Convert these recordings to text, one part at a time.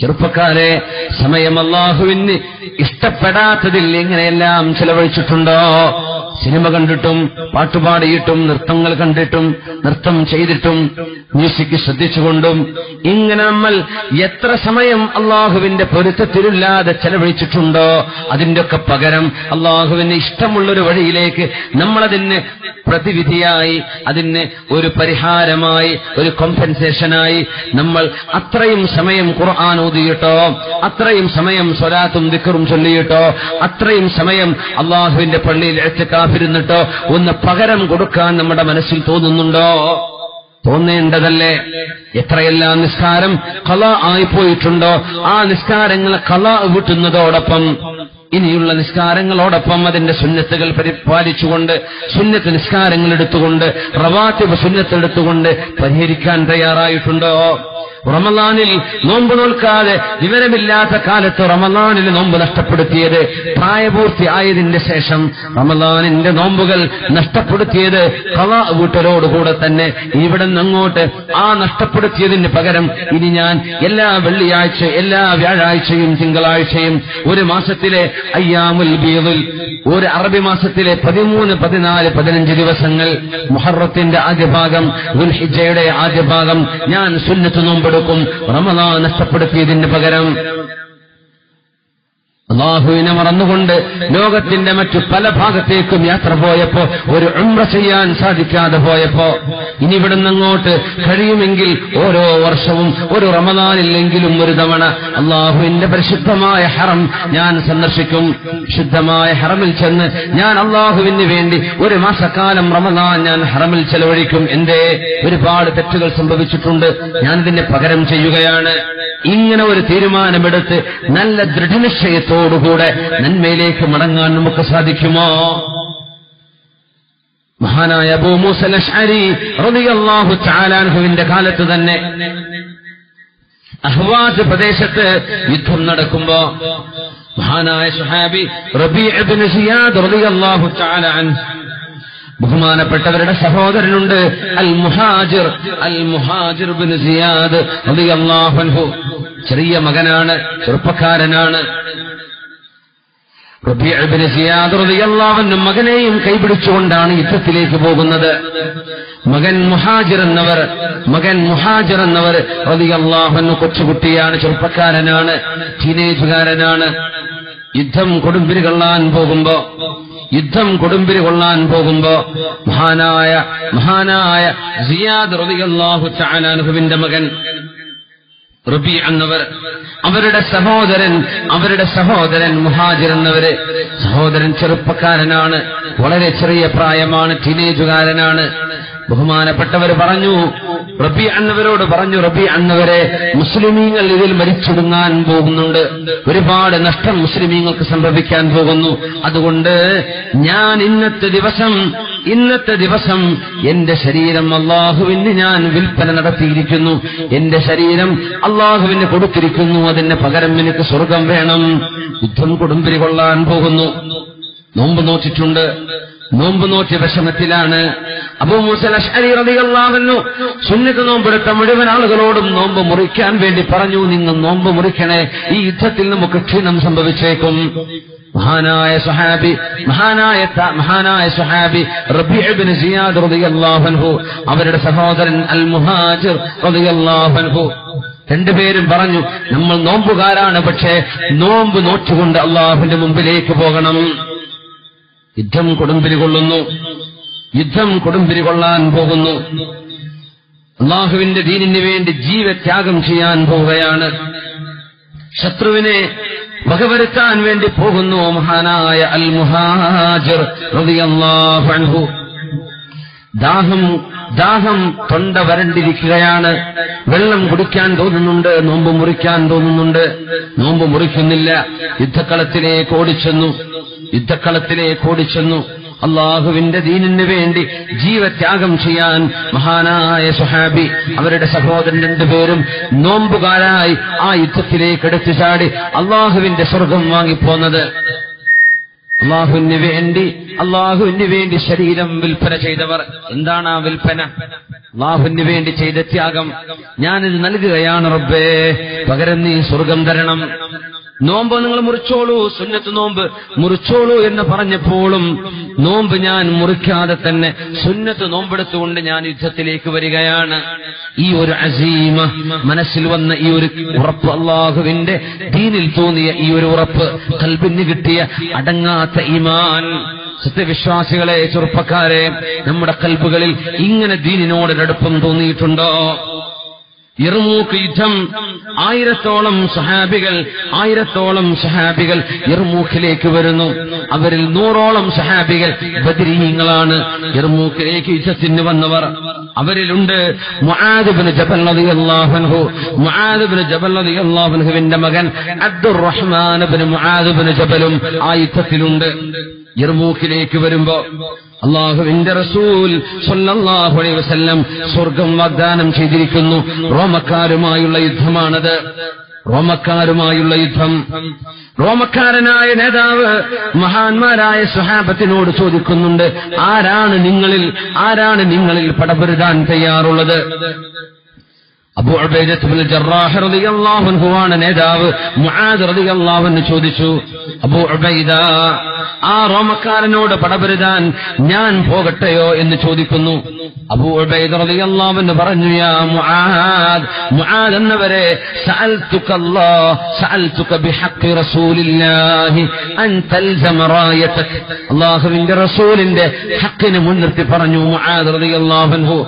ചെറുപ്പക്കാരെ സമയം അള്ളാഹുവിന് ഇഷ്ടപ്പെടാത്തതിൽ ഇങ്ങനെയെല്ലാം ചെലവഴിച്ചിട്ടുണ്ടോ? സിനിമ കണ്ടിട്ടും പാട്ടുപാടിയിട്ടും നൃത്തങ്ങൾ കണ്ടിട്ടും നൃത്തം ചെയ്തിട്ടും മ്യൂസിക് ശ്രദ്ധിച്ചുകൊണ്ടും ഇങ്ങനെ നമ്മൾ എത്ര സമയം അള്ളാഹുവിന്റെ പൊരുത്തത്തിലില്ലാതെ ചെലവഴിച്ചിട്ടുണ്ടോ അതിന്റെയൊക്കെ പകരം അള്ളാഹുവിന് ഇഷ്ടമുള്ളൊരു വഴിയിലേക്ക് നമ്മളതിന് പ്രതിവിധിയായി അതിന് ഒരു പരിഹാരമായി ഒരു കോമ്പൻസേഷനായി നമ്മൾ അത്രയും സമയം ഖുർആൻ ഊതിയിട്ടോ അത്രയും സമയം സ്വലാത്തും ദിക്കറും ചൊല്ലിയിട്ടോ അത്രയും സമയം അള്ളാഹുവിന്റെ പള്ളിയിൽ എത്തിക്കാഫിരുന്നിട്ടോ ഒന്ന് പകരം കൊടുക്കാൻ നമ്മുടെ മനസ്സിൽ തോന്നുന്നുണ്ടോ? തോന്നേണ്ടതല്ലേ? എത്രയെല്ലാം നിസ്കാരം കല ആയിപ്പോയിട്ടുണ്ടോ ആ നിസ്കാരങ്ങളെ കല വിട്ടുന്നതോടൊപ്പം ഇനിയുള്ള നിസ്കാരങ്ങളോടൊപ്പം അതിന്റെ സുന്നത്തുകൾ പരിപാലിച്ചുകൊണ്ട് സുന്നത്ത് നിസ്കാരങ്ങൾ എടുത്തുകൊണ്ട് റവാത്തിബ് സുന്നത്തെടുത്തുകൊണ്ട് പരിഹരിക്കാൻ തയ്യാറായിട്ടുണ്ടോ? റമലാനിൽ നോമ്പ് നോൽക്കാതെ വിവരമില്ലാത്ത കാലത്ത് റമലാനിൽ നോമ്പ് നഷ്ടപ്പെടുത്തിയത് പ്രായപൂർത്തി ആയതിന്റെ ശേഷം റമലാനിന്റെ നോമ്പുകൾ നഷ്ടപ്പെടുത്തിയത് കള വീട്ടലോടുകൂടെ തന്നെ ഇവിടെ നിന്നങ്ങോട്ട് ആ നഷ്ടപ്പെടുത്തിയതിന് പകരം ഇനി ഞാൻ എല്ലാ വെള്ളിയാഴ്ച എല്ലാ വ്യാഴാഴ്ചയും തിങ്കളാഴ്ചയും ഒരു മാസത്തിലെ അയ്യാമുൽ ബീദിൽ ഒരു അറബി മാസത്തിലെ പതിമൂന്ന് പതിനാല് പതിനഞ്ച് ദിവസങ്ങൾ മുഹറത്തിന്റെ ആദ്യ ഭാഗം ഗുൽഹിജയുടെ ആദ്യ ഭാഗം ഞാൻ സുന്നത്ത് നോമ്പെടുക്കും റമദാൻ നഷ്ടപ്പെടുത്തിയതിന് പകരം അള്ളാഹുവിനെ മറന്നുകൊണ്ട് ലോകത്തിന്റെ മറ്റു പല ഭാഗത്തേക്കും യാത്ര പോയപ്പോ ഒരു ഉംറ ചെയ്യാൻ സാധിക്കാതെ പോയപ്പോ ഇനി ഇവിടുന്ന് അങ്ങോട്ട് കഴിയുമെങ്കിൽ ഓരോ വർഷവും ഒരു റമദാനില്ലെങ്കിലും ഒരു തവണ അള്ളാഹുവിന്റെ പരിശുദ്ധമായ ഹറം ഞാൻ സന്ദർശിക്കും. ശുദ്ധമായ ഹറമിൽ ചെന്ന് ഞാൻ അള്ളാഹുവിന് വേണ്ടി ഒരു മാസക്കാലം റമദാൻ ഞാൻ ഹറമിൽ ചെലവഴിക്കും. എന്റെ ഒരുപാട് തെറ്റുകൾ സംഭവിച്ചിട്ടുണ്ട്. ഞാനിതിന്റെ പകരം ചെയ്യുകയാണ്. ഇങ്ങനെ ഒരു തീരുമാനമെടുത്ത് നല്ല ദൃഢനിശ്ചയത്തോടുകൂടെ നന്മയിലേക്ക് മടങ്ങാൻ നമുക്ക് സാധിക്കുമോ? മഹാനായ അബൂ കാലത്ത് തന്നെ അഹ്വാസ് പ്രദേശത്ത് യുദ്ധം നടക്കുമ്പോ മഹാനായ സുഹാബി റബീ ഇബ്നു സിയാദ് റളിയല്ലാഹു ബഹുമാനപ്പെട്ടവരുടെ സഹോദരനുണ്ട് Al Muhajir Al Muhajir bin Ziyad അൻഹു. ചെറിയ മകനാണ് ചെറുപ്പക്കാരനാണ്. അൻഹു മകനെയും കൈപിടിച്ചുകൊണ്ടാണ് യുദ്ധത്തിലേക്ക് പോകുന്നത്. മകൻ മുഹാജിർ എന്നവർ മകൻ മുഹാജിർ എന്നവർ റളിയല്ലാഹു അൻഹു കൊച്ചുകുട്ടിയാണ് ചെറുപ്പക്കാരനാണ് ടീനേജുകാരനാണ്. യുദ്ധം കൊടുമ്പിരി കൊള്ളാൻ പോകുമ്പോ യുദ്ധം കൊടുമ്പിരി കൊള്ളാൻ പോകുമ്പോ മഹാനായ മഹാനായ സിയാദ് റളിയല്ലാഹു തആല അൻഹുവിന്റെ മകൻ റബി എന്നവർ അവരുടെ സഹോദരൻ അവരുടെ സഹോദരൻ മുഹാജിർ എന്നവര്. സഹോദരൻ ചെറുപ്പക്കാരനാണ് വളരെ ചെറിയ പ്രായമാണ് ടീനേജുകാരനാണ്. ബഹുമാനപ്പെട്ടവർ പറഞ്ഞു റബി അന്നവരോട് പറഞ്ഞു റബി അന്നവരെ മുസ്ലിമീങ്ങൾ ഇതിൽ മരിച്ചൊടുങ്ങാൻ പോകുന്നുണ്ട്. ഒരുപാട് നഷ്ടം മുസ്ലിമീങ്ങൾക്ക് സംഭവിക്കാൻ പോകുന്നു. അതുകൊണ്ട് ഞാൻ ഇന്നത്തെ ദിവസം ഇന്നത്തെ ദിവസം എന്റെ ശരീരം അള്ളാഹുവിന് ഞാൻ വിൽപ്പന നടത്തിയിരിക്കുന്നു. എന്റെ ശരീരം അള്ളാഹുവിന് കൊടുത്തിരിക്കുന്നു. അതിന് പകരം എനിക്ക് സ്വർഗം വേണം. യുദ്ധം കൊടുമ്പിരി കൊള്ളാൻ പോകുന്നു. നോമ്പ് നോക്കിയിട്ടുണ്ട് നോമ്പ് നോക്കിയ വിഷമത്തിലാണ് അബൂ മൂസൽ അഷ്അരി റളിയല്ലാഹു സുന്നത്ത് നോമ്പെടുത്ത മുഴുവൻ ആളുകളോടും നോമ്പ് മുറിക്കാൻ വേണ്ടി പറഞ്ഞു. നിങ്ങൾ നോമ്പ് മുറിക്കണേ. ഈ യുദ്ധത്തിൽ നമുക്ക് ക്ഷീണം സംഭവിച്ചേക്കും. മഹാനായ സുഹാബി മഹാനായ മഹാനായ സുഹാബി റബീഉ ഇബ്നു സിയാദ് റളിയല്ലാഹു അൻഹു അവരുടെ സഹോദരൻ അൽ മുഹാജിർ റളിയല്ലാഹു അൻഹു രണ്ടുപേരും പറഞ്ഞു നമ്മൾ നോമ്പുകാരാണ് പക്ഷേ നോമ്പ് നോറ്റുകൊണ്ട് അള്ളാഹുവിന്റെ മുമ്പിലേക്ക് പോകണം. യുദ്ധം കൊടുമ്പിരി കൊള്ളുന്നു. യുദ്ധം കൊടുമ്പിരി കൊള്ളാൻ പോകുന്നു. അള്ളാഹുവിന്റെ ദീനിന് വേണ്ടി ജീവത്യാഗം ചെയ്യാൻ പോവുകയാണ്. ശത്രുവിനെ വകവരുത്താൻ വേണ്ടി പോകുന്നു മഹാനായ അൽ മുഹാജിർ അൻഹു. ദാഹം ദാഹം തൊണ്ട വരണ്ടിരിക്കുകയാണ്. വെള്ളം കുടിക്കാൻ തോന്നുന്നുണ്ട് നോമ്പ് മുറിക്കാൻ തോന്നുന്നുണ്ട്. നോമ്പ് മുറിക്കുന്നില്ല. യുദ്ധക്കളത്തിലേക്ക് ഓടിച്ചെന്നു. യുദ്ധക്കളത്തിലേക്ക് ഓടിച്ചെന്നു. അള്ളാഹുവിന്റെ ദീനിന് വേണ്ടി ജീവത്യാഗം ചെയ്യാൻ മഹാനായ സുഹാബി അവരുടെ സഹോദരൻ രണ്ടുപേരും നോമ്പുകാരായി ആ യുദ്ധത്തിലേക്ക് എടുത്തു ചാടി അള്ളാഹുവിന്റെ സ്വർഗം വാങ്ങിപ്പോന്നത്. അള്ളാഹുവിന് വേണ്ടി അള്ളാഹുവിന് വേണ്ടി ശരീരം വിൽപ്പന ചെയ്തവർ. എന്താണ് ആ വിൽപ്പന? അള്ളാഹുവിന് വേണ്ടി ചെയ്ത ത്യാഗം. ഞാനിത് നൽകുകയാണ് റബ്ബേ. പകരം നീ സ്വർഗം തരണം. നോമ്പ് നിങ്ങൾ മുറിച്ചോളൂ സുന്നത്ത് നോമ്പ് മുറിച്ചോളൂ എന്ന് പറഞ്ഞപ്പോഴും നോമ്പ് ഞാൻ മുറിക്കാതെ തന്നെ സുന്നത്ത് നോമ്പെടുത്തുകൊണ്ട് ഞാൻ യുദ്ധത്തിലേക്ക് വരികയാണ്. ഈ ഒരു അസീമ മനസ്സിൽ വന്ന ഈ ഒരു ഉറപ്പ് അള്ളാഹുവിന്റെ ദീനിൽ തോന്നിയ ഈ ഒരു ഉറപ്പ് കൽബിന് കിട്ടിയ അടങ്ങാത്ത ഈമാൻ. സത്യവിശ്വാസികളെ ചെറുപ്പക്കാരെ നമ്മുടെ കൽബുകളിൽ ഇങ്ങനെ ദീനിനോട് അടുപ്പം തോന്നിയിട്ടുണ്ടോ? ഇറുമൂക്ക് യുദ്ധം ആയിരത്തോളം സഹാബികൾ ആയിരത്തോളം സഹാബികൾ ഇറുമൂക്കിലേക്ക് വരുന്നു. അവരിൽ നൂറോളം സഹാബികൾ ബദരീങ്ങളാണ് ഇറുമൂക്കിലേക്ക് യുദ്ധത്തിന് വന്നവർ അവരിലുണ്ട്. മുആദിബ്നു ജബൽ റളിയല്ലാഹു അൻഹുവിന്റെ മകൻ അബ്ദുർ റഹ്മാൻ ഇബ്നു മുആദിബ്നു ജബലും ആ യുദ്ധത്തിലുണ്ട് ഇർമൂക്കിലേക്ക് വരുമ്പോ അള്ളാഹുവിന്റെ റസൂൽ സല്ലല്ലാഹു അലൈഹി വസല്ലം സ്വർഗം വാഗ്ദാനം ചെയ്തിരിക്കുന്നു. റോമക്കാരുമായുള്ള യുദ്ധമാണത്. റോമക്കാരുമായുള്ള യുദ്ധം. റോമക്കാരനായ നേതാവ് മഹാന്മാരായ സ്വഹാബത്തിനോട് ചോദിക്കുന്നുണ്ട് ആരാണ് നിങ്ങളിൽ ആരാണ് നിങ്ങളിൽ പടപെരുതാൻ തയ്യാറുള്ളത്? അബൂ ഉബൈദത്ത് ബിൻ റളിയല്ലാഹു അൻഹു നേതാവ്. അൻഹു ചോദിച്ചു അബൂ ഉബൈദ ആ റോമക്കാരനോട് പടപരുതാൻ ഞാൻ പോകട്ടെയോ? എന്ന് ചോദിക്കുന്നു. അബൂ ഉബൈദ റളിയല്ലാഹു അൻഹു പറഞ്ഞു യാ മുആദ് മുആദ് എന്നവരെ സഅൽതുക അല്ലാഹ് സഅൽതുക ബിഹഖ് റസൂലില്ലാഹി അൻ തൽസമ റായതക് അല്ലാഹുവിന്റെ റസൂലിന്റെ ഹഖിനെ മുൻനിർത്തി പറഞ്ഞു മുആദ് റളിയല്ലാഹു അൻഹു.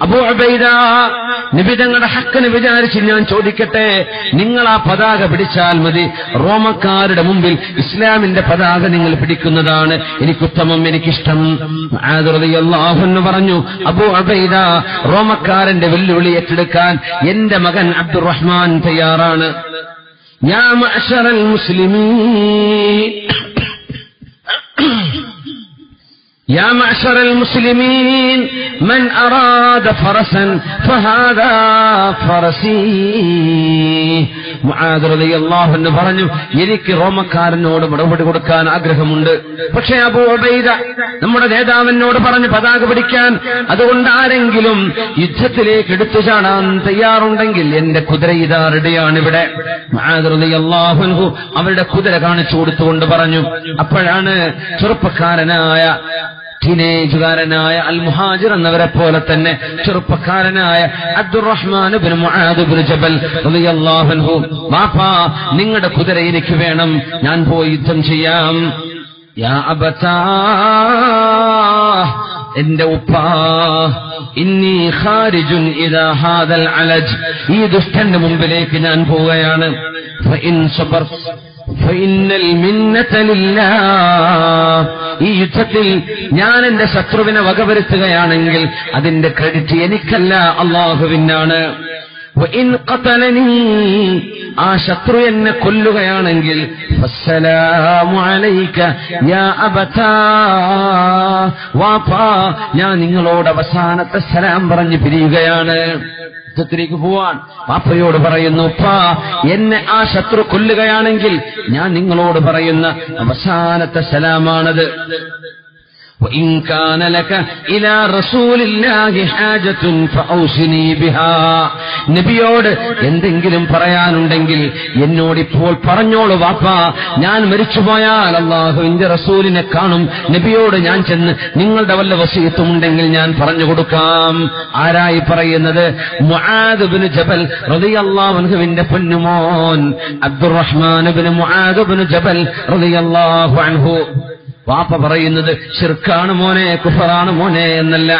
അബൂ അബൈദ നിബിതങ്ങളുടെ ഹക്കന് വിചാരിച്ച് ഞാൻ ചോദിക്കട്ടെ നിങ്ങൾ ആ പതാക പിടിച്ചാൽ മതി. റോമക്കാരുടെ മുമ്പിൽ ഇസ്ലാമിന്റെ പതാക നിങ്ങൾ പിടിക്കുന്നതാണ് എനിക്കുത്തമം എനിക്കിഷ്ടം. എന്ന് പറഞ്ഞു അബൂ അബൈദ റോമക്കാരന്റെ വെല്ലുവിളി ഏറ്റെടുക്കാൻ എന്റെ മകൻ അബ്ദുറഹ്മാൻ തയ്യാറാണ്. ഞാൻ മുസ്ലിമീ يا معشر المسلمين من أراد فرسا فهذا فرسي മുആദ് എന്ന് പറഞ്ഞു എനിക്ക് റോമക്കാരനോട് മറുപടി കൊടുക്കാൻ ആഗ്രഹമുണ്ട് പക്ഷേ അബൂ ഉബൈദ നമ്മുടെ നേതാവിനോട് പറഞ്ഞു പതാക പിടിക്കാൻ അതുകൊണ്ട് ആരെങ്കിലും യുദ്ധത്തിലേക്ക് എടുത്തു ചാടാൻ തയ്യാറുണ്ടെങ്കിൽ എന്റെ കുതിര ഇതാ റെഡിയാണ് ഇവിടെ അള്ളാഹുൻഹു അവരുടെ കുതിര കാണിച്ചു കൊടുത്തുകൊണ്ട് പറഞ്ഞു അപ്പോഴാണ് ചെറുപ്പക്കാരനായ ടീനേജുകാരനായ അൽ മുഹാജിർ എന്നവരെ പോലെ തന്നെ ചെറുപ്പക്കാരനായ അബ്ദുറഹ്മാൻ ജബൽ ബാപ്പാ നിങ്ങളുടെ കുതിര എനിക്ക് വേണം ഞാൻ പോയി യുദ്ധം ചെയ്യാം. യാ എന്റെ ഉപ്പാ ഇന്നി ഖാരിജുൻ ഹാദൽ അലജ് ഈ ദുഷ്ടന്റെ മുമ്പിലേക്ക് ഞാൻ പോവുകയാണ്. ഈ യുദ്ധത്തിൽ ഞാൻ എന്റെ ശത്രുവിനെ വകവരുത്തുകയാണെങ്കിൽ അതിന്റെ ക്രെഡിറ്റ് എനിക്കല്ല അള്ളാഹുവിനാണ് ആ ശത്രു എന്നെ കൊല്ലുകയാണെങ്കിൽ വാപ്പാ ഞാൻ നിങ്ങളോട് അവസാനത്തെ സലാം പറഞ്ഞു പിരിയുകയാണ്. യുദ്ധത്തിലേക്ക് പോവാൻ പാപ്പയോട് പറയുന്നു പാ എന്നെ ആ ശത്രു കൊല്ലുകയാണെങ്കിൽ ഞാൻ നിങ്ങളോട് പറയുന്ന അവസാനത്തെ സലാമാണത്. وإن كان لك إلى رسول الله حاجة فأوصني بها നബിയോട് എന്തെങ്കിലും പറയാനുണ്ടെങ്കിൽ എന്നോട് ഇപ്പോൾ പറഞ്ഞോളൂ വാപ്പാ ഞാൻ മരിച്ചുപോയാൽ അള്ളാഹുവിന്റെ റസൂലിനെ കാണും നബിയോട് ഞാൻ ചെന്ന് നിങ്ങളുടെ വല്ല വസീയത്തുമുണ്ടെങ്കിൽ ഞാൻ പറഞ്ഞു കൊടുക്കാം ആരായി പറയുന്നത് മുആദുബിന് ജബൽ റളിയല്ലാഹുവിന്റെ പൊന്നുമോൻ അബ്ദുറഹ്മാനുബിന് മുആദുബിന് ജബൽ റളിയല്ലാഹു അൻഹു വാപ്പ പറയുന്നത് ഷിർക്കാണ് മോനെ കുഫറാണ് മോനെ എന്നല്ല.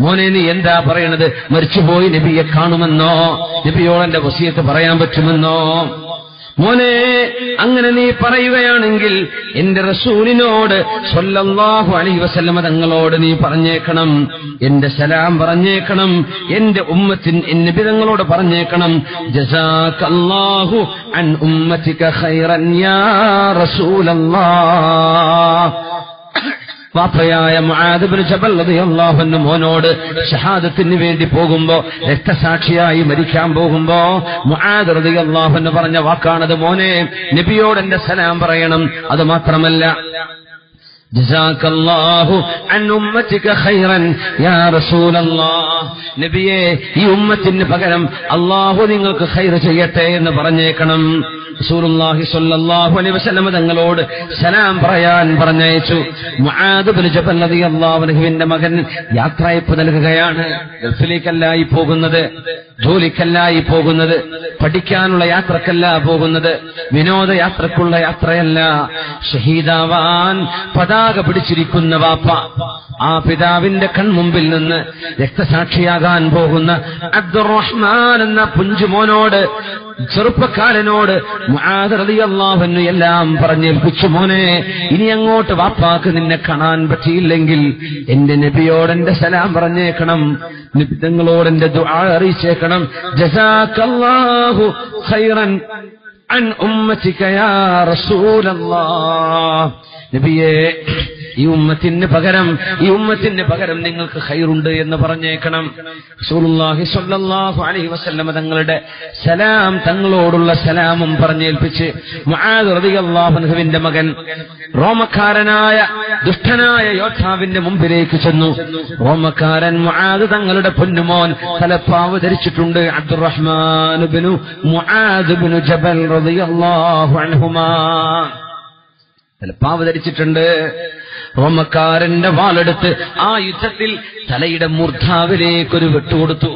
മോനെ നീ എന്താ പറയണത്? മരിച്ചുപോയി നബിയെ കാണുമെന്നോ? നബിയോളന്റെ വസീയത്ത് പറയാൻ പറ്റുമെന്നോ? മോനെ അങ്ങനെ നീ പറയുകയാണെങ്കിൽ എന്റെ റസൂലിനോട് സ്വല്ലാഹു അലി വസല്ലമ തങ്ങളോട് നീ പറഞ്ഞേക്കണം. എന്റെ സലാം പറഞ്ഞേക്കണം. എന്റെ ഉമ്മത്തിൻ എന്റെ പിതങ്ങളോട് പറഞ്ഞേക്കണം. ജസാഹു അൻ ഉമ്മത്തിക ഖൈറൻ യാ റസൂലല്ലാഹ് വാപ്പയായ മുആദിബ്നു ജബൽ റളിയല്ലാഹു അൻഹു മോനോട് ഷഹാദത്തിന് വേണ്ടി പോകുമ്പോ രക്തസാക്ഷിയായി മരിക്കാൻ പോകുമ്പോ മുആദ് റളിയല്ലാഹു അൻഹു പറഞ്ഞ വാക്കാണത് മോനെ നബിയോട് എന്റെ സലാം പറയണം. അത് മാത്രമല്ല നബിയെ ഈ ഉമ്മത്തിന് പകരം അള്ളാഹു നിങ്ങൾക്ക് ഖൈർ ചെയ്യട്ടെ എന്ന് പറഞ്ഞേക്കണം. റസൂലുള്ളാഹി സ്വല്ലല്ലാഹു അലൈഹി വസല്ലം തങ്ങളോട് സലാം പറയാൻ പറഞ്ഞയച്ചു. മുആദ് ബിൻ ജബൽ റളിയല്ലാഹു അൻഹുവിന്റെ മകൻ യാത്രയപ്പ് നൽകുകയാണ്. ഗൾഫിലേക്കല്ലായി പോകുന്നത് ജോലിക്കല്ലായി പോകുന്നത് പഠിക്കാനുള്ള യാത്രക്കല്ല പോകുന്നത് വിനോദയാത്രക്കുള്ള യാത്രയല്ല. ഷഹീദാവാൻ പതാക പിടിച്ചിരിക്കുന്ന വാപ്പ ആ പിതാവിന്റെ കൺമുമ്പിൽ നിന്ന് രക്തസാക്ഷിയാകാൻ പോകുന്ന അബ്ദുറഹ്മാൻ എന്ന പുഞ്ചുമോനോട് ചെറുപ്പക്കാരനോട് അള്ളാഹുന്നു എല്ലാം പറഞ്ഞേൽപ്പിച്ചു മോനെ ഇനി അങ്ങോട്ട് വാപ്പാക്ക് നിന്നെ കാണാൻ പറ്റിയില്ലെങ്കിൽ എന്റെ നബിയോട് എന്റെ സലാം പറഞ്ഞേക്കണം നിബിതങ്ങളോട് എന്റെ ദുആ അറിയിച്ചേക്കണം. ജസാക്കല്ലാഹു ഖൈറൻ അൻ ഉമ്മത്തിക യാ റസൂലല്ലാഹ് നബിയെ ഈ ഉമ്മത്തിന് പകരം ഈ ഉമ്മത്തിന് പകരം നിങ്ങൾക്ക് ഖൈറുണ്ട് എന്ന് പറഞ്ഞേക്കണം. റസൂലുള്ളാഹി സ്വല്ലല്ലാഹു അലൈഹി വസല്ലമ തങ്ങളുടെ സലാം തങ്ങളോടുള്ള സലാമും പറഞ്ഞേൽപ്പിച്ച് മുആദ് റളിയല്ലാഹു മകൻ റോമക്കാരനായ ദുഷ്ടനായ യോദ്ധാവിന്റെ മുമ്പിലേക്ക് ചെന്നു. റോമക്കാരൻ മുആദ് തങ്ങളുടെ പൊന്നുമോൻ തലപ്പാവ് ധരിച്ചിട്ടുണ്ട്. അബ്ദുറഹ്മാൻ ബിനു മുആദ് ബിനു ജബൽ റളിയല്ലാഹു അൻഹുമാ. തലപ്പാവ് ധരിച്ചിട്ടുണ്ട്. റോമക്കാരന്റെ വാളെടുത്ത് ആ യുദ്ധത്തിൽ തലയുടെ മൂർധാവിലേക്കൊരു വെട്ടുകൊടുത്തു.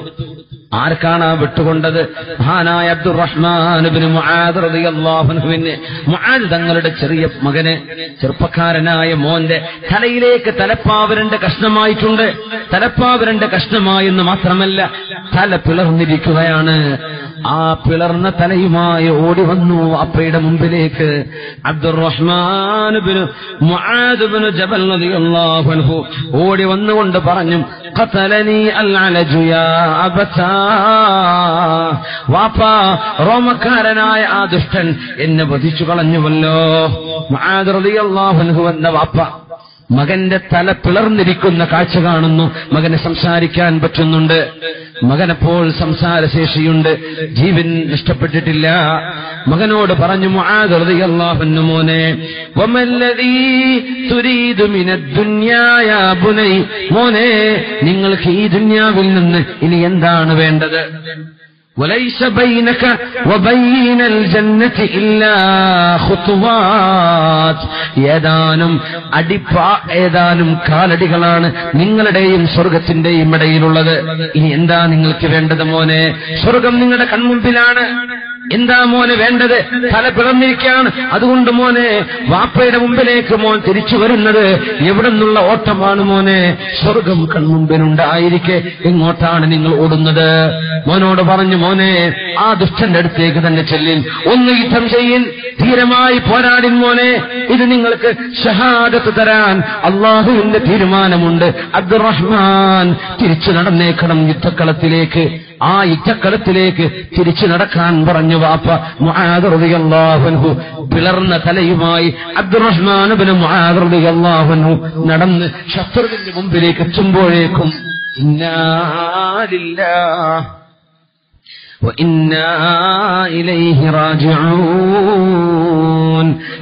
ആർക്കാണ് ആ വിട്ടുകൊണ്ടത്? മഹാനായ അബ്ദുറഹ്മാനുബിന് മുആദ് തങ്ങളുടെ ചെറിയ മകന് ചെറുപ്പക്കാരനായ മോന്റെ തലയിലേക്ക് തലപ്പാവരന്റെ കഷ്ണമായിട്ടുണ്ട്. തലപ്പാവരന്റെ കഷ്ണമായെന്ന് കഷ്ണമായി മാത്രമല്ല തല പിളർന്നിരിക്കുകയാണ്. ആ പിളർന്ന തലയുമായി ഓടി വന്നു അപ്പയുടെ മുമ്പിലേക്ക്. അബ്ദുറഹ്മാൻ ജബൽ ഓടി വന്നുകൊണ്ട് പറഞ്ഞു ഖതലനി വാപ്പാ റോമക്കാരനായ ആ ദുഷ്ടൻ എന്നെ വധിച്ചു കളഞ്ഞുവല്ലോ അൻഹു എന്ന വാപ്പ. മകന്റെ തല പിളർന്നിരിക്കുന്ന കാഴ്ച കാണുന്നു. മകനെ സംസാരിക്കാൻ പറ്റുന്നുണ്ട്. മകനപ്പോൾ സംസാരശേഷിയുണ്ട്. ജീവൻ നഷ്ടപ്പെട്ടിട്ടില്ല. മകനോട് പറഞ്ഞു മോനെ വമല്ലദീ തുരീദു നിങ്ങൾക്ക് ഈ ദുന്യാവിൽ നിന്ന് ഇനി എന്താണ് വേണ്ടത്? وليس بينك وبين الجنة إلا خطوات ഏതാനും അടിപ്പ ഏതാനും കാലടികളാണ് നിങ്ങളുടെയും സ്വർഗത്തിന്റെയും ഇടയിലുള്ളത് ഇനി എന്താ നിങ്ങൾക്ക് വേണ്ടത് മോനെ സ്വർഗം നിങ്ങളുടെ കൺമുമ്പിലാണ് എന്താ മോനെ വേണ്ടത്? തല പിളർന്നിരിക്കുകയാണ്. അതുകൊണ്ട് മോനെ വാപ്പയുടെ മുമ്പിലേക്ക് മോൻ തിരിച്ചു വരുന്നത് എവിടെ നിന്നുള്ള ഓട്ടമാണ് മോനെ? സ്വർഗം കൺമുമ്പിനുണ്ടായിരിക്കെ എങ്ങോട്ടാണ് നിങ്ങൾ ഓടുന്നത്? മോനോട് പറഞ്ഞു മോനെ ആ ദുഷ്ടന്റെ അടുത്തേക്ക് തന്നെ ചെല്ലിൻ. ഒന്ന് യുദ്ധം ചെയ്യിൻ. ധീരമായി പോരാടിൻ മോനെ. ഇത് നിങ്ങൾക്ക് ഷഹാദത്ത് തരാൻ അള്ളാഹുവിന്റെ തീരുമാനമുണ്ട്. അബ്ദുറഹ്മാൻ തിരിച്ചു നടന്നേക്കണം യുദ്ധക്കളത്തിലേക്ക്. ആ ഇറ്റക്കളത്തിലേക്ക് തിരിച്ചു നടക്കാൻ പറഞ്ഞു വാപ്പ മുആദുഹു പിളർന്ന തലയുമായി അബ്ദുറഹ്മാനുബിന് മുആദുഹു നടന്ന് ശത്രുവിന്റെ മുമ്പിലേക്ക് എത്തുമ്പോഴേക്കും ഇന്നാലില്ല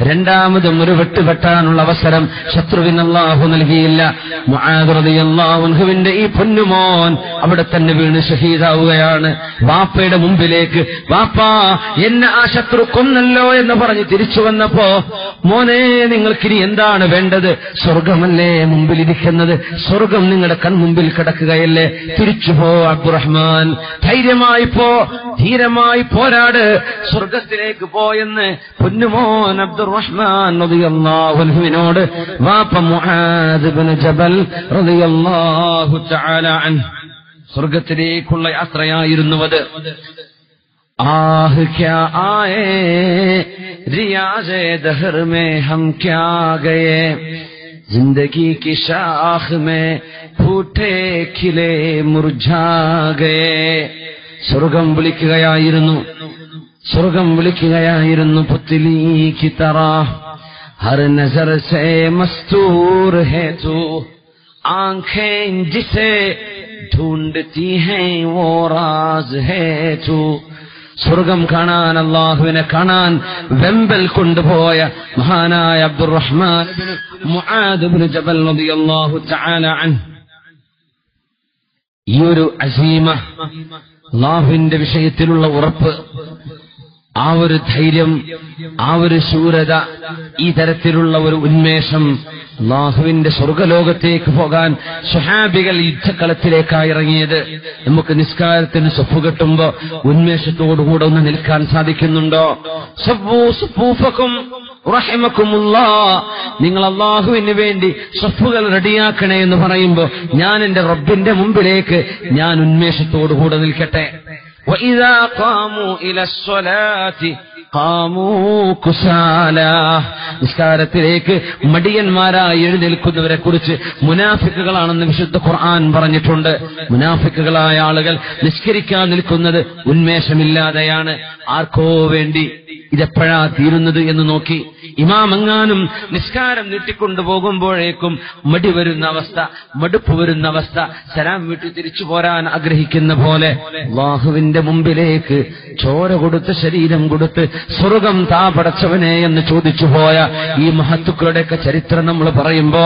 രണ്ടാമതും ഒരു വെട്ടുപെട്ടാനുള്ള അവസരം ശത്രുവിന് അള്ളാഹു നൽകിയില്ല മുആദുവിന്റെ ഈ പൊന്നുമോൻ അവിടെ തന്നെ വീണ് ഷഹീദാവുകയാണ്. വാപ്പയുടെ മുമ്പിലേക്ക് വാപ്പാ എന്നെ ആ ശത്രു കൊന്നല്ലോ എന്ന് പറഞ്ഞ് തിരിച്ചു വന്നപ്പോ മോനെ നിങ്ങൾക്കിനി എന്താണ് വേണ്ടത്? സ്വർഗമല്ലേ മുമ്പിലിരിക്കുന്നത്? സ്വർഗം നിങ്ങളുടെ കൺമുമ്പിൽ കിടക്കുകയല്ലേ? തിരിച്ചുപോ അബ്ദുറഹ്മാൻ. ധൈര്യമായി പോ. ധീരമായി പോരാട് സ്വർഗത്തിലേക്ക് പോയെന്ന് പൊന്നുമോൻ അബ്ദുറഹ്മാൻ റളിയല്ലാഹുവിനോട് വാപ്പ മുആദ് ഇബ്നു ജബൽ റളിയല്ലാഹു തആല അൻഹു സ്വർഗത്തിലേക്കുള്ള യാത്രയായിരുന്നു അത് आह क्या आए रियाज दहर में हम क्या गए जिंदगी की शाख में फूटे खिले മുർജാ ഗയേ സ്വർഗം വിളിക്കുകയായിരുന്നു. സ്വർഗം വിളിക്കുകയായിരുന്നു പുത്തിലീക്ക് തറ. ഹർ നസർ സേ മസ്തൂർ ഹേ തൂ. ആഖേ ജിസേ ഢൂണ്ടത്തി ഹേ ഓ റാസ് ഹേ തൂ. സ്വർഗം കാണാൻ അള്ളാഹുവിനെ കാണാൻ വെമ്പൽ കൊണ്ടുപോയ മഹാനായ അബ്ദുറഹ്മാൻ ജബൽ അള്ളാഹു ഈ ഒരു അസീമ അള്ളാഹുവിന്റെ വിഷയത്തിലുള്ള ഉറപ്പ് ആ ഒരു ധൈര്യം ആ ഒരു ശൂരത ഈ തരത്തിലുള്ള ഒരു ഉന്മേഷം അള്ളാഹുവിന്റെ സ്വർഗലോകത്തേക്ക് പോകാൻ സുഹാബികൾ യുദ്ധക്കളത്തിലേക്കായി ഇറങ്ങിയത്. നമുക്ക് നിസ്കാരത്തിന് സ്വപ്പ് കെട്ടുമ്പോ ഉന്മേഷത്തോടുകൂടെ ഒന്ന് നിൽക്കാൻ സാധിക്കുന്നുണ്ടോ? സബ്ബൂ സുപ്പൂഫക്കും റഹിമക്കുമുല്ലാ. നിങ്ങൾ അള്ളാഹുവിന് വേണ്ടി സ്വഫുകൾ റെഡിയാക്കണേ എന്ന് പറയുമ്പോ ഞാൻ എന്റെ റബ്ബിന്റെ മുമ്പിലേക്ക് ഞാൻ ഉന്മേഷത്തോടുകൂടെ നിൽക്കട്ടെ. وإذا قاموا إلى الصلاة قاموا كسالى നിസ്കാരത്തിലേക്ക് മടിയന്മാരായി എഴുന്നേൽക്കുന്നവരെ കുറിച്ച് മുനാഫിക്കുകളാണെന്ന് വിശുദ്ധ ഖുർആൻ പറഞ്ഞിട്ടുണ്ട് മുനാഫിക്കുകളായ ആളുകൾ നിസ്കരിക്കാൻ നിൽക്കുന്നത് ഉന്മേഷമില്ലാതെയാണ് ആർക്കോ വേണ്ടി ഇതെപ്പോഴാ തീരുന്നത് എന്ന് നോക്കി ഇമാമെങ്ങാനും നിസ്കാരം നീട്ടിക്കൊണ്ടു പോകുമ്പോഴേക്കും മടി വരുന്ന അവസ്ഥ മടുപ്പ് വരുന്ന അവസ്ഥ സലാം വീട്ടിൽ തിരിച്ചു പോരാൻ ആഗ്രഹിക്കുന്ന പോലെ ബാഹുവിന്റെ മുമ്പിലേക്ക് ചോര കൊടുത്ത് ശരീരം കൊടുത്ത് സ്വർഗം താ പടച്ചവനെ എന്ന് ചോദിച്ചു പോയ ഈ മഹത്തുക്കളുടെയൊക്കെ ചരിത്രം നമ്മൾ പറയുമ്പോ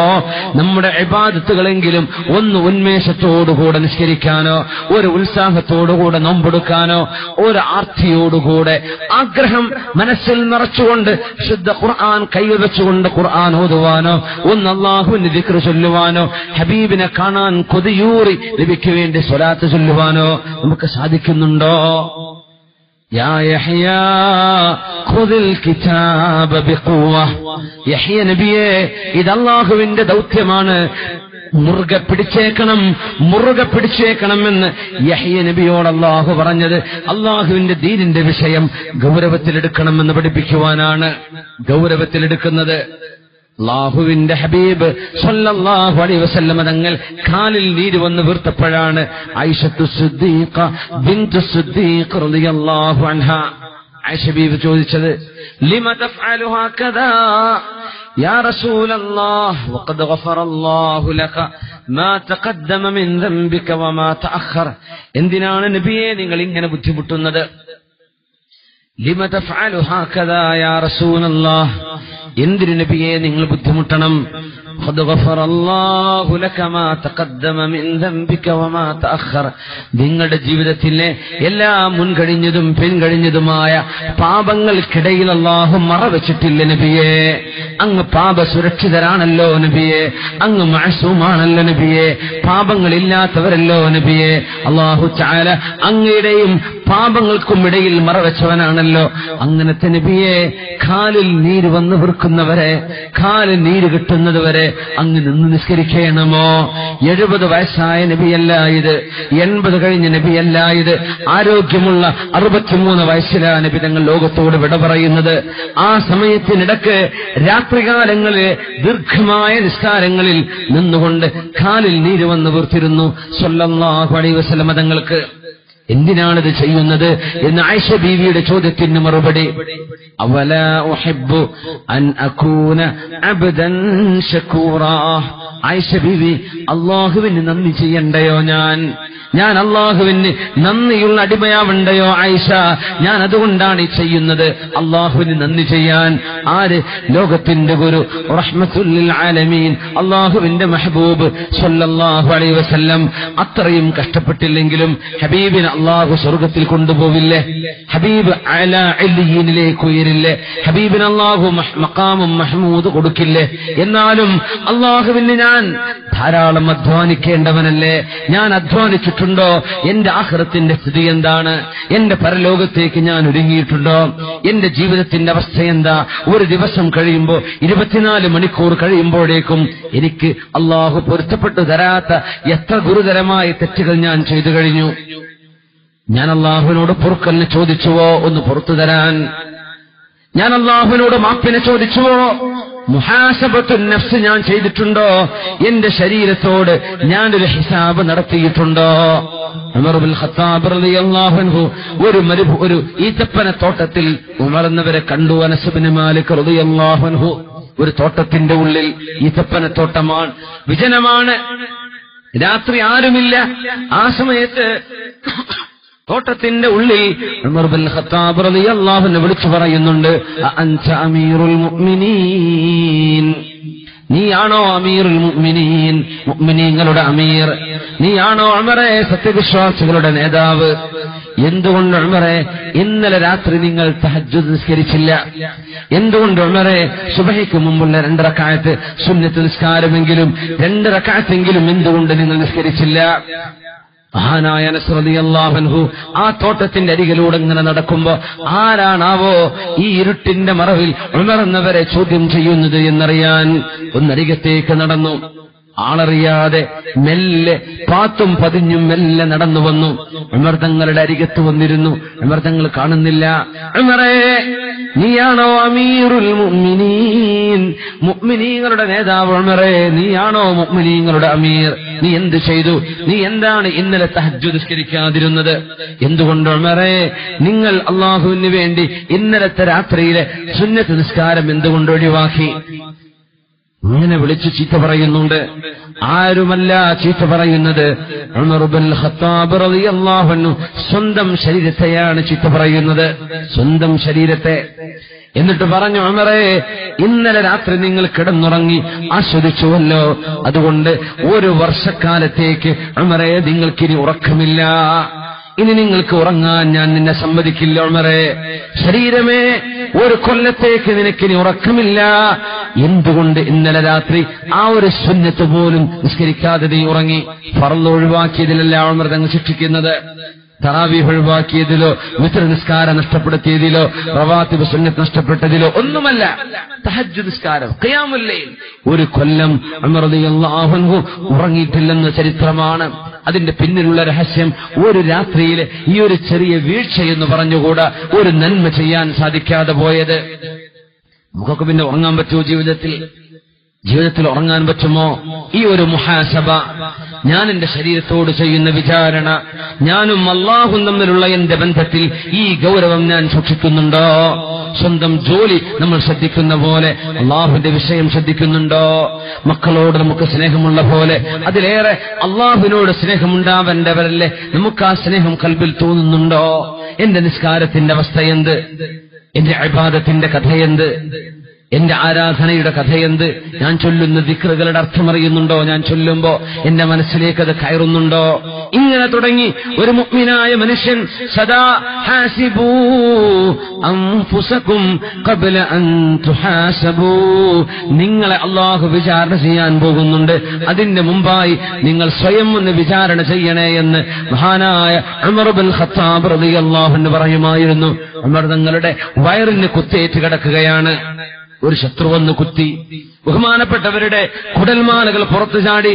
നമ്മുടെ ഇബാദത്തുകളെങ്കിലും ഒന്ന് ഉന്മേഷത്തോടുകൂടെ നിഷ്കരിക്കാനോ ഒരു ഉത്സാഹത്തോടുകൂടെ നോമ്പെടുക്കാനോ ഒരു ആർത്തിയോടുകൂടെ ആഗ്രഹം മനസ്സിൽ നിറച്ചുകൊണ്ട് ശുദ്ധ ഖുർആൻ കൈവച്ചുകൊണ്ട് ഖുർആൻ ഓതുവാനോ ഒന്ന് അള്ളാഹുവിന്റെ ദിക്ർ ചൊല്ലുവാനോ ഹബീബിനെ കാണാൻ കൊതിയൂറി ലഭിക്കു വേണ്ടി സ്വലാത്ത് ചൊല്ലുവാനോ നമുക്ക് സാധിക്കുന്നുണ്ടോ? ഇതല്ലാഹുവിന്റെ ദൗത്യമാണ്. മുറുകെ പിടിച്ചേക്കണം മുറുകെ പിടിച്ചേക്കണം എന്ന് യഹിയ നബിയോട് അള്ളാഹു പറഞ്ഞത്. അള്ളാഹുവിന്റെ ദീനിന്റെ വിഷയം ഗൗരവത്തിലെടുക്കണമെന്ന് പഠിപ്പിക്കുവാനാണ് ഗൗരവത്തിലെടുക്കുന്നത്. ാഹുവിന്റെ ഹബീബ് സല്ലല്ലാഹു അലൈഹി വസല്ലമ തങ്ങൾ കാലിൽ നീര് വന്ന് വീർത്തപ്പോഴാണ് ഐഷത്തു സുദ്ദീഖ ബിന്തു സുദ്ദീഖ് റളിയല്ലാഹു അൻഹ ആയിഷ ബീവി ചോദിച്ചത് ലിമ തഫ്അലു ഹകദാ يا رسول الله وقد غفر الله لك ما تقدم من ذنبك وما تأخر എന്തിനാണ് നബിയെ നിങ്ങൾ ഇങ്ങനെ ബുദ്ധിമുട്ടുന്നത് ലിമ തഫ്അലു ഹകദാ യാ റസൂലല്ലാഹ് എന്തിനു നബിയെ നിങ്ങൾ ബുദ്ധിമുട്ടണം قد غفر الله لك ما تقدم من ذنبك وما تأخر നിങ്ങളുടെ ജീവിതത്തിലെ എല്ലാ മുൻകഴിഞ്ഞതും പിൻകഴിഞ്ഞതുമായ പാപങ്ങൾക്കിടയിൽ അള്ളാഹു മറവച്ചിട്ടില്ല നബിയെ അങ്ങ് പാപ സുരക്ഷിതരാണല്ലോ നബിയെ അങ്ങ് മഴസുമാണല്ലോ നബിയെ പാപങ്ങളില്ലാത്തവരല്ലോ നബിയെ അള്ളാഹു ചാല അങ്ങയുടെയും പാപങ്ങൾക്കും ഇടയിൽ മറവച്ചവനാണല്ലോ അങ്ങനത്തെ നബിയെ കാലിൽ നീര് വന്ന് വീർക്കുന്നവരെ കാലിൽ നീര് കിട്ടുന്നതുവരെ അങ്ങ് നിന്ന് നിസ്കരിക്കണമോ? എഴുപത് വയസ്സായ നബിയല്ല ഇത്. എൺപത് കഴിഞ്ഞ നബിയല്ല ഇത്. ആരോഗ്യമുള്ള അറുപത്തിമൂന്ന് വയസ്സിലാ നബി തങ്ങൾ ലോകത്തോട് വിട പറയുന്നത്. ആ സമയത്തിനിടക്ക് രാത്രികാലങ്ങളിൽ ദീർഘമായ നിസ്കാരങ്ങളിൽ നിന്നുകൊണ്ട് കാലിൽ നീര് വന്ന് വീർത്തിരുന്നു. സല്ലല്ലാഹു അലൈഹി വസല്ലമ ഇത് ചെയ്യുന്നത് എന്ന് ആയിഷ ബീവിയുടെ ചോദ്യത്തിന് മറുപടി. അവല ഉഹിബ്ബു അൻ അകൂന അബ്ദൻ ഷക്കൂറ ആയിഷ ബീവി അള്ളാഹുവിന് നന്ദി ചെയ്യണ്ടയോ ഞാൻ? ഞാൻ അള്ളാഹുവിന് നന്ദിയുള്ള അടിമയാവണ്ടയോ ആയിഷ? ഞാൻ അതുകൊണ്ടാണ് ഈ ചെയ്യുന്നത്. അള്ളാഹുവിന് നന്ദി ചെയ്യാൻ ആര്? ലോകത്തിന്റെ ഗുരു ആലമീൻ. അള്ളാഹുവിന്റെ മെഹബൂബ് സല്ലല്ലാഹു അലൈഹി വസല്ലം. അത്രയും കഷ്ടപ്പെട്ടില്ലെങ്കിലും ഹബീബിന് അള്ളാഹു സ്വർഗത്തിൽ കൊണ്ടുപോവില്ലേ? ഹബീബ് അലീനിലേക്ക് ഉയരില്ലേ? ഹബീബിന് അള്ളാഹു മക്കാമും മഹ്മൂദ് കൊടുക്കില്ലേ? എന്നാലും അള്ളാഹുവിന് ഞാൻ ധാരാളം അധ്വാനിക്കേണ്ടവനല്ലേ? ഞാൻ അധ്വാനിച്ചിട്ടുണ്ടോ എന്റെ ആഹ്റത്തിന്റെ സ്ഥിതി എന്താണ്? എന്റെ പരലോകത്തേക്ക് ഞാൻ ഒരുങ്ങിയിട്ടുണ്ടോ? എന്റെ ജീവിതത്തിന്റെ അവസ്ഥ എന്താ? ഒരു ദിവസം കഴിയുമ്പോൾ ഇരുപത്തിനാല് മണിക്കൂർ കഴിയുമ്പോഴേക്കും എനിക്ക് അള്ളാഹു പൊരുത്തപ്പെട്ടു തരാത്ത എത്ര ഗുരുതരമായ തെറ്റുകൾ ഞാൻ ചെയ്തു കഴിഞ്ഞു. ഞാൻ അള്ളാഹുവിനോട് പൊറുക്കലിനെ ചോദിച്ചുവോ? ഒന്ന് പുറത്തു തരാൻ. ഞാൻ അള്ളാഹുവിനോട് മാപ്പിനെ ചോദിച്ചുവോ? മുഹാസബത്തു നഫ്സ് ഞാൻ ചെയ്തിട്ടുണ്ടോ? എന്റെ ശരീരത്തോട് ഞാനൊരു ഹിസാബ് നടത്തിയിട്ടുണ്ടോ? ഖത്താബ് ഒരു മരുഭൂ ഒരു ഈത്തപ്പന തോട്ടത്തിൽ ഉമർന്നവരെ കണ്ടു. അനസുബിന് മാലിക് റളിയല്ലാഹു അൻഹു ഒരു തോട്ടത്തിന്റെ ഉള്ളിൽ ഈത്തപ്പന തോട്ടമാണ് വിജനമാണ്. രാത്രി ആരുമില്ല. ആ സമയത്ത് തോട്ടത്തിന്റെ ഉള്ളിൽ ഖത്താബ് അൻഹു വിളിച്ചു പറയുന്നുണ്ട് അമീറുൽ മുഅ്മിനീൻ. നീയാണോ അമീറുൽ മുഅ്മിനീൻ? മുഅ്മിനീങ്ങളുടെ അമീർ. നീയാണോ അമറെ സത്യവിശ്വാസികളുടെ നേതാവ്? എന്തുകൊണ്ട് ഉമറെ ഇന്നലെ രാത്രി നിങ്ങൾ തഹജ്ജുദ് നിസ്കരിച്ചില്ല? എന്തുകൊണ്ട് ഉമറെ സുബഹയ്ക്ക് മുമ്പുള്ള രണ്ടരക്കാലത്ത് സുന്നത്ത് നിസ്കാരമെങ്കിലും രണ്ടരക്കാലത്തെങ്കിലും എന്തുകൊണ്ട് നിങ്ങൾ നിസ്കരിച്ചില്ല? മഹാനായ നസ്രദിയല്ലാഹൻഹു ആ തോട്ടത്തിന്റെ അരികിലൂടെ ഇങ്ങനെ നടക്കുമ്പോ ആരാണാവോ ഈ ഇരുട്ടിന്റെ മറവിൽ ഉണർന്നവരെ ചോദ്യം ചെയ്യുന്നത് എന്നറിയാൻ ഒന്നരികത്തേക്ക് നടന്നു. ആളറിയാതെ മെല്ലെ പാത്തും പതിഞ്ഞും മെല്ലെ നടന്നു വന്നു. അമൃതങ്ങളുടെ അരികത്ത് വന്നിരുന്നു. അമൃതങ്ങൾ കാണുന്നില്ല. നീയാണോ അമീറുൽ മുഅ്മിനീൻ? മുഅ്മിനീങ്ങളുടെ നേതാവ് ഉമറേ നീയാണോ മുഅ്മിനീങ്ങളുടെ അമീർ? നീ എന്ത് ചെയ്തു? നീ എന്താണ് ഇന്നലെ തഹജ്ജുദ് നിസ്കരിക്കാതിരുന്നത്? എന്തുകൊണ്ട് ഉമറേ നിങ്ങൾ അള്ളാഹുവിന് വേണ്ടി ഇന്നലത്തെ രാത്രിയിലെ സുന്നത്ത് നിസ്കാരം എന്തുകൊണ്ട് ഒഴിവാക്കി? ഇങ്ങനെ വിളിച്ച് ചീത്ത പറയുന്നുണ്ട്. ആരുമല്ല ചീത്ത പറയുന്നത്? ഖത്താബ് സ്വന്തം ശരീരത്തെയാണ് ചീത്ത പറയുന്നത്. സ്വന്തം ശരീരത്തെ. എന്നിട്ട് പറഞ്ഞു അമറേ ഇന്നലെ രാത്രി നിങ്ങൾ കിടന്നുറങ്ങി ആസ്വദിച്ചുവല്ലോ. അതുകൊണ്ട് ഒരു വർഷക്കാലത്തേക്ക് അമറേ നിങ്ങൾക്കിനി ഉറക്കമില്ല. ഇനി നിങ്ങൾക്ക് ഉറങ്ങാൻ ഞാൻ നിന്നെ സമ്മതിക്കില്ല ഉമറേ. ശരീരമേ ഒരു കൊല്ലത്തേക്ക് നിനക്കിനി ഉറക്കമില്ല. എന്തുകൊണ്ട് ഇന്നലെ രാത്രി ആ ഒരു സുന്നത്ത് പോലും നിസ്കരിക്കാതെ നീ ഉറങ്ങി? ഫറന്ന് ഒഴിവാക്കിയതിലല്ല ഉമർ തങ്ങൾ ശിക്ഷിക്കുന്നത്. തറാവി ഒഴിവാക്കിയതിലോ വിത്ര നിസ്കാരം നഷ്ടപ്പെടുത്തിയതിലോ റവാത്തിബ് സുന്നത്ത് നഷ്ടപ്പെട്ടതിലോ ഒന്നുമല്ല. തഹജ് നിസ്കാരം കയാമല്ലേ ഒരു കൊല്ലം അമൃതയും ഉറങ്ങിയിട്ടില്ലെന്ന ചരിത്രമാണ്. അതിന്റെ പിന്നിലുള്ള രഹസ്യം ഒരു രാത്രിയിൽ ഈ ഒരു ചെറിയ വീഴ്ച എന്ന് പറഞ്ഞുകൂടാ ഒരു നന്മ ചെയ്യാൻ സാധിക്കാതെ പോയത്. നമുക്കൊക്കെ പിന്നെ ഉറങ്ങാൻ പറ്റുമോ ജീവിതത്തിൽ? ജീവിതത്തിൽ ഉറങ്ങാൻ പറ്റുമോ? ഈ ഒരു മുഹാസബ. ഞാൻ എന്റെ ശരീരത്തോട് ചെയ്യുന്ന വിചാരണ. ഞാനും അള്ളാഹും തമ്മിലുള്ള എന്റെ ബന്ധത്തിൽ ഈ ഗൗരവം ഞാൻ സൂക്ഷിക്കുന്നുണ്ടോ? സ്വന്തം ജോലി നമ്മൾ ശ്രദ്ധിക്കുന്ന പോലെ അള്ളാഹുവിന്റെ വിഷയം ശ്രദ്ധിക്കുന്നുണ്ടോ? മക്കളോട് നമുക്ക് സ്നേഹമുള്ള പോലെ അതിലേറെ അള്ളാഹുവിനോട് സ്നേഹമുണ്ടാവേണ്ടവരല്ലേ? നമുക്ക് ആ സ്നേഹം കൽബിൽ തോന്നുന്നുണ്ടോ? എന്റെ നിസ്കാരത്തിന്റെ അവസ്ഥ എന്ത്? എന്റെ അഭിപാദത്തിന്റെ കഥയെന്ത് എന്റെ ആരാധനയുടെ കഥയെന്ത് ഞാൻ ചൊല്ലുന്ന ദിക്റുകളുടെ അർത്ഥമറിയുന്നുണ്ടോ ഞാൻ ചൊല്ലുമ്പോ എന്റെ മനസ്സിലേക്ക് അത് കയറുന്നുണ്ടോ? ഇങ്ങനെ തുടങ്ങി ഒരു മുഗ്മിനായ മനുഷ്യൻ സദാ ഹാസിബൂ തുഹാസബൂ. നിങ്ങളെ അള്ളാഹു വിചാരണ ചെയ്യാൻ പോകുന്നുണ്ട്. അതിന്റെ മുമ്പായി നിങ്ങൾ സ്വയം ഒന്ന് വിചാരണ ചെയ്യണേ എന്ന് മഹാനായ ഉമർ ബിൻ ഖത്താബ് റളിയല്ലാഹു അൻഹു പറയുമായിരുന്നു. അമർ തങ്ങളുടെ വയറിന് കുത്തേറ്റ് കിടക്കുകയാണ്. ഒരു ശത്രു വന്ന് കുത്തി. ബഹുമാനപ്പെട്ടവരുടെ കുടൽമാലകൾ പുറത്തു ചാടി.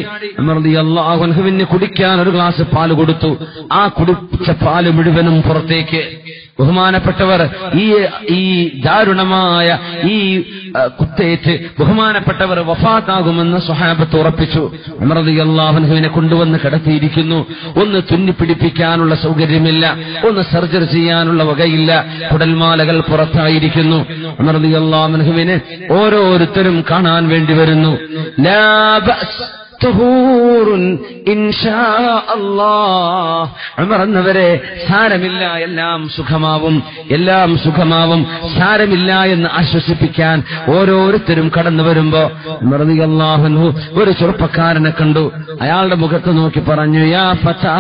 അള്ളാഹുവിന് കുടിക്കാൻ ഒരു ഗ്ലാസ് പാൽ കൊടുത്തു. ആ കുടിച്ച പാൽ മുഴുവനും പുറത്തേക്ക്. ബഹുമാനപ്പെട്ടവർ ഈ ഈ ദാരുണമായ ഈ കുത്തേറ്റ് ബഹുമാനപ്പെട്ടവർ വഫാത്താകുമെന്ന് സ്വഹാബത്ത് ഉറപ്പിച്ചു. അമൃതി അള്ളാഹുനുവിനെ കൊണ്ടുവന്ന് കിടത്തിയിരിക്കുന്നു. ഒന്ന് തുന്നിപ്പിടിപ്പിക്കാനുള്ള സൗകര്യമില്ല ഒന്ന് സർജറി ചെയ്യാനുള്ള വകയില്ല കുടൽമാലകൾ പുറത്തായിരിക്കുന്നു. അമൃതി അള്ളാഹുനുവിനെ ഓരോരുത്തരും കാണാൻ വേണ്ടി വരുന്നു. എന്നവരെ സാരമില്ല എല്ലാം സുഖമാവും എല്ലാം സുഖമാവും സാരമില്ല എന്ന് ആശ്വസിപ്പിക്കാൻ ഓരോരുത്തരും കടന്നു വരുമ്പോ അൻഹു ഒരു ചെറുപ്പക്കാരനെ കണ്ടു. അയാളുടെ മുഖത്ത് നോക്കി പറഞ്ഞു യാ ഫതാ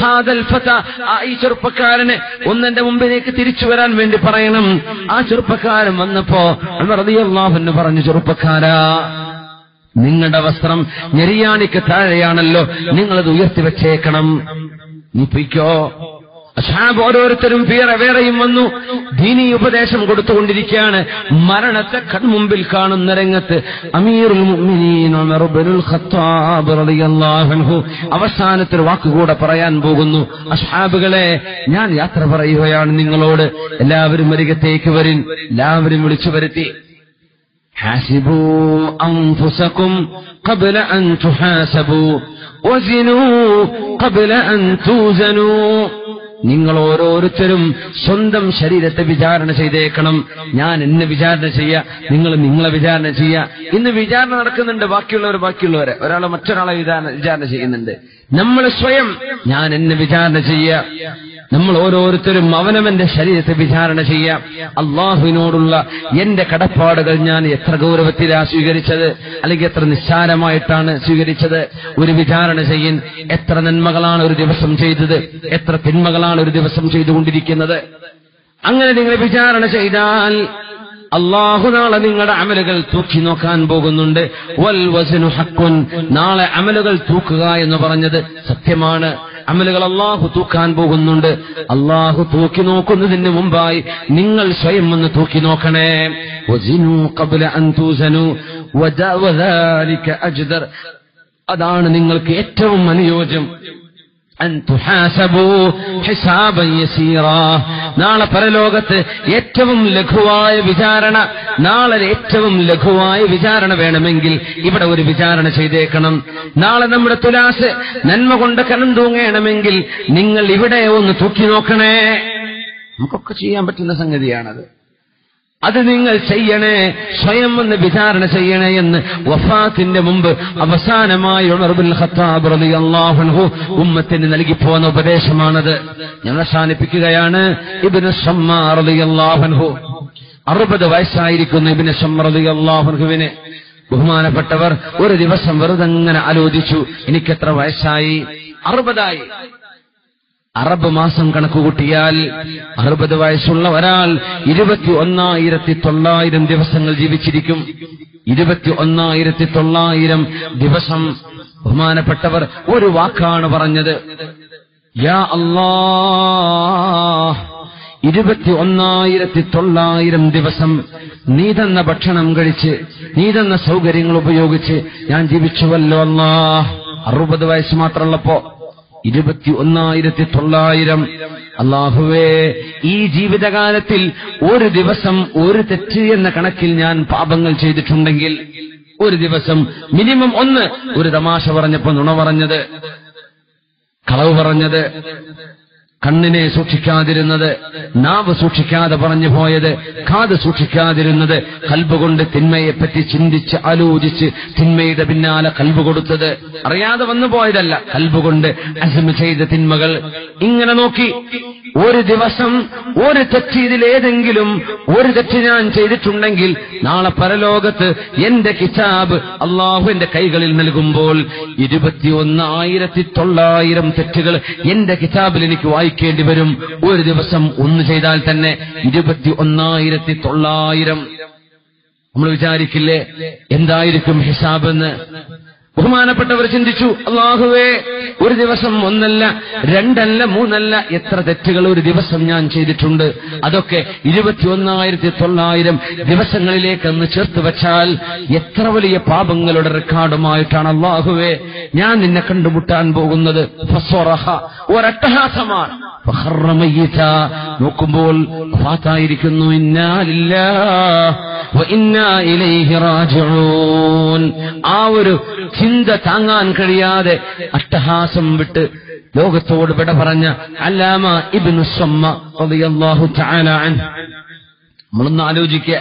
ഹാദൽ ഫത. ആ ഈ ചെറുപ്പക്കാരനെ ഒന്നെന്റെ മുമ്പിലേക്ക് തിരിച്ചു വരാൻ വേണ്ടി പറയണം. ആ ചെറുപ്പക്കാരൻ വന്നപ്പോ ഉമർ റളിയല്ലാഹു പറഞ്ഞു ചെറുപ്പക്കാരാ നിങ്ങളുടെ വസ്ത്രം ഞെരിയാണിക്ക് താഴെയാണല്ലോ നിങ്ങളത് ഉയർത്തി വെച്ചേക്കണം. നീ പൊയ്ക്കോ. അഷാബ് ഓരോരുത്തരും വേറെ വേറെയും വന്നു ദീനി ഉപദേശം കൊടുത്തുകൊണ്ടിരിക്കുകയാണ് മരണത്തെ കൺമുമ്പിൽ കാണുന്ന രംഗത്ത് അമീറുൽ മുഅ്മിനീൻ ഉമർ ഇബ്നുൽ ഖത്താബ് റളിയല്ലാഹു അൻഹു അവസാനത്തിൽ വാക്കുകൂടെ പറയാൻ പോകുന്നു അഷാബുകളെ ഞാൻ യാത്ര പറയുകയാണ് നിങ്ങളോട് എല്ലാവരും അരികത്തേക്ക് വരിൻ എല്ലാവരും വിളിച്ചു വരുത്തി حاسبوا أنفسكم قبل أن تحاسبوا وزنوا قبل أن توزنوا നിങ്ങൾ ഓരോരുത്തരും സ്വന്തം ശരീരത്തെ വിചാരണ ചെയ്തേക്കണം. ഞാൻ എന്നെ വിചാരണ ചെയ്യുക നിങ്ങൾ നിങ്ങളെ വിചാരണ ചെയ്യുക ഇന്ന് വിചാരണ നടക്കുന്നുണ്ട് ബാക്കിയുള്ളവർ ബാക്കിയുള്ളവരെ. ഒരാളെ മറ്റൊരാളെ വിചാരണ ചെയ്യുന്നുണ്ട്. നമ്മൾ സ്വയം ഞാൻ എന്നെ വിചാരണ ചെയ്യാ. നമ്മൾ ഓരോരുത്തരും അവനവന്റെ ശരീരത്തെ വിചാരണ ചെയ്യാം. അള്ളാഹുവിനോടുള്ള എന്റെ കടപ്പാടുകൾ ഞാൻ എത്ര ഗൗരവത്തിലാ സ്വീകരിച്ചത് അല്ലെങ്കിൽ എത്ര നിസ്സാരമായിട്ടാണ് സ്വീകരിച്ചത്? ഒരു വിചാരണ ചെയ്യൻ എത്ര നന്മകളാണ് ഒരു ദിവസം ചെയ്തത്? എത്ര തിന്മകളാണ് ഒരു ദിവസം ചെയ്തുകൊണ്ടിരിക്കുന്നത്? അങ്ങനെ നിങ്ങൾ വിചാരണ ചെയ്താൽ അള്ളാഹു നാളെ നിങ്ങളുടെ അമലുകൾ തൂക്കി നോക്കാൻ പോകുന്നുണ്ട്. വൽ വസനു ഹക്കുൻ നാളെ അമലുകൾ തൂക്കുക എന്ന് പറഞ്ഞത് സത്യമാണ്. അമലുകൾ അള്ളാഹു തൂക്കാൻ പോകുന്നുണ്ട്. അള്ളാഹു തൂക്കി നോക്കുന്നതിന് മുമ്പായി നിങ്ങൾ സ്വയം ഒന്ന് തൂക്കി നോക്കണേ. അതാണ് നിങ്ങൾക്ക് ഏറ്റവും അനുയോജ്യം. നാളെ പരലോകത്ത് ഏറ്റവും ലഘുവായ വിചാരണ നാളെ ഏറ്റവും ലഘുവായ വിചാരണ വേണമെങ്കിൽ ഇവിടെ ഒരു വിചാരണ ചെയ്തേക്കണം. നാളെ നമ്മുടെ തുലാസ് നന്മ കൊണ്ട് കനം തൂങ്ങണമെങ്കിൽ നിങ്ങൾ ഇവിടെ ഒന്ന് തൂക്കി നോക്കണേ. നമുക്കൊക്കെ ചെയ്യാൻ പറ്റുന്ന സംഗതിയാണത്. അത് നിങ്ങൾ ചെയ്യണേ സ്വയം ഒന്ന് വിചാരണ ചെയ്യണേ എന്ന് വഫാത്തിന്റെ മുമ്പ് അവസാനമായി ഉമർബുൽ ഖത്താബ് റളിയല്ലാഹു അൻഹു ഉമ്മത്തിന് നൽകി പോന്ന ഉപദേശമാണത്. ഞാൻ അവസാനിപ്പിക്കുകയാണ് ഇബിന് ഷമ്മാ അറുപത് വയസ്സായിരിക്കുന്ന ഇബിന് ഷമ്മ അൻഹുവിന്. ബഹുമാനപ്പെട്ടവർ ഒരു ദിവസം വെറുതെ അങ്ങനെ ആലോചിച്ചു എനിക്കെത്ര വയസ്സായി? അറുപതായി. അറബ് മാസം കണക്കുകൂട്ടിയാൽ അറുപത് വയസ്സുള്ള ഒരാൾ ഇരുപത്തി ഒന്നായിരത്തി തൊള്ളായിരം ദിവസങ്ങൾ ജീവിച്ചിരിക്കും. ഇരുപത്തി ഒന്നായിരത്തി തൊള്ളായിരം ദിവസം ബഹുമാനപ്പെട്ടവർ ഒരു വാക്കാണ് പറഞ്ഞത്. യാ അല്ലാ ഇരുപത്തി ഒന്നായിരത്തി തൊള്ളായിരം ദിവസം നീ തന്ന ഭക്ഷണം കഴിച്ച് നീ തന്ന സൗകര്യങ്ങൾ ഉപയോഗിച്ച് ഞാൻ ജീവിച്ചുവല്ലോ അല്ലാ അറുപത് വയസ്സ് മാത്രമുള്ളപ്പോ ഇരുപത്തി ഒന്നായിരത്തി തൊള്ളായിരം അള്ളാഹുവേ ഈ ജീവിതകാലത്തിൽ ഒരു ദിവസം ഒരു തെറ്റ് എന്ന കണക്കിൽ ഞാൻ പാപങ്ങൾ ചെയ്തിട്ടുണ്ടെങ്കിൽ ഒരു ദിവസം മിനിമം ഒന്ന് ഒരു തമാശ പറഞ്ഞപ്പോ നുണ പറഞ്ഞത് കളവ് പറഞ്ഞത് കണ്ണിനെ സൂക്ഷിക്കാതിരുന്നത് നാവ് സൂക്ഷിക്കാതെ പറഞ്ഞു പോയത് കാത് സൂക്ഷിക്കാതിരുന്നത് കൽബ് കൊണ്ട് തിന്മയെപ്പറ്റി ചിന്തിച്ച് ആലോചിച്ച് തിന്മയുടെ പിന്നാലെ കൽബ് കൊടുത്തത്. അറിയാതെ വന്നു പോയതല്ല കൽബ് കൊണ്ട് അസമ ചെയ്ത തിന്മകൾ. ഇങ്ങനെ നോക്കി. ഒരു ദിവസം ഒരു തെറ്റ് ഇതിലേതെങ്കിലും ഒരു തെറ്റ് ഞാൻ ചെയ്തിട്ടുണ്ടെങ്കിൽ നാളെ പരലോകത്ത് എന്റെ കിതാബ് അള്ളാഹു എന്റെ കൈകളിൽ നൽകുമ്പോൾ ഇരുപത്തിയൊന്നായിരത്തി തൊള്ളായിരം തെറ്റുകൾ എന്റെ കിതാബിൽ എനിക്ക് വായിക്കേണ്ടി വരും. ഒരു ദിവസം ഒന്ന് ചെയ്താൽ തന്നെ ഇരുപത്തി ഒന്നായിരത്തി തൊള്ളായിരം. നമ്മൾ വിചാരിക്കില്ലേ? എന്തായിരിക്കും ഹിസാബ് എന്ന് ബഹുമാനപ്പെട്ടവർ ചിന്തിച്ചു അള്ളാഹുവേ ഒരു ദിവസം ഒന്നല്ല രണ്ടല്ല മൂന്നല്ല എത്ര തെറ്റുകൾ ഒരു ദിവസം ഞാൻ ചെയ്തിട്ടുണ്ട്. അതൊക്കെ ഇരുപത്തിയൊന്നായിരത്തി തൊള്ളായിരം ദിവസങ്ങളിലേക്ക് അന്ന് ചേർത്ത് വച്ചാൽ എത്ര വലിയ പാപങ്ങളുടെ റെക്കോർഡുമായിട്ടാണ് അള്ളാഹുവേ ഞാൻ നിന്നെ കണ്ടുമുട്ടാൻ പോകുന്നത്. ഒരട്ടഹാസമാണ്. നോക്കുമ്പോൾ ഫാത്തായിരിക്കുന്നു ഇന്നാലില്ലാ ആ ഒരു താങ്ങാൻ കഴിയാതെ അട്ടഹാസം വിട്ട് ലോകത്തോട് വിട പറഞ്ഞ അല്ലാമ ഇബ്നു സമ്മ റളിയല്ലാഹു തആല അൻഹു. നമ്മളൊന്ന് ആലോചിക്കുക.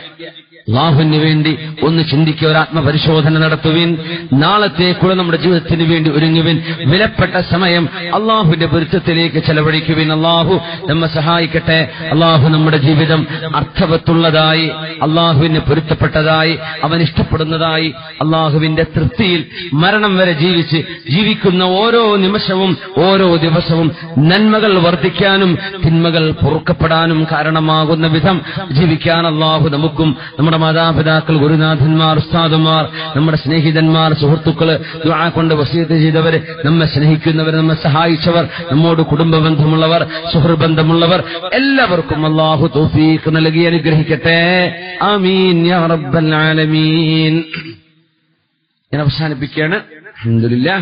അള്ളാഹുവിന് വേണ്ടി ഒന്ന് ചിന്തിക്കുക ഒരു ആത്മപരിശോധന നടത്തുവിൻ. നാളത്തേക്കുള്ള നമ്മുടെ ജീവിതത്തിന് വേണ്ടി ഒരുങ്ങുവിൻ. വിലപ്പെട്ട സമയം അള്ളാഹുവിന്റെ പൊരുത്തത്തിലേക്ക് ചെലവഴിക്കുവിൻ. അള്ളാഹു നമ്മെ സഹായിക്കട്ടെ. അള്ളാഹു നമ്മുടെ ജീവിതം അർത്ഥവത്തുള്ളതായി അള്ളാഹുവിന് പൊരുത്തപ്പെട്ടതായി അവൻ ഇഷ്ടപ്പെടുന്നതായി അള്ളാഹുവിന്റെ തൃപ്തിയിൽ മരണം വരെ ജീവിച്ച് ജീവിക്കുന്ന ഓരോ നിമിഷവും ഓരോ ദിവസവും നന്മകൾ വർദ്ധിക്കാനും തിന്മകൾ പൊറുക്കപ്പെടാനും കാരണമാകുന്ന വിധം ജീവിക്കാൻ അള്ളാഹു നമുക്കും നമ്മുടെ മാതാപിതാക്കൾ ഗുരുനാഥന്മാർ ഉസ്താദന്മാർ നമ്മുടെ സ്നേഹിതന്മാർ സുഹൃത്തുക്കൾ ദുആ കൊണ്ട് വസീത്ത് ചെയ്തവര് നമ്മെ സ്നേഹിക്കുന്നവർ നമ്മെ സഹായിച്ചവർ നമ്മോട് കുടുംബ ബന്ധമുള്ളവർ സുഹൃബന്ധമുള്ളവർ എല്ലാവർക്കും അള്ളാഹു തൗഫീഖ് നൽകി അനുഗ്രഹിക്കട്ടെ. ആമീൻ യാ റബ്ബൽ ആലമീൻ. ഞാൻ അവസാനിപ്പിക്കുകയാണ്. അൽഹംദുലില്ലാ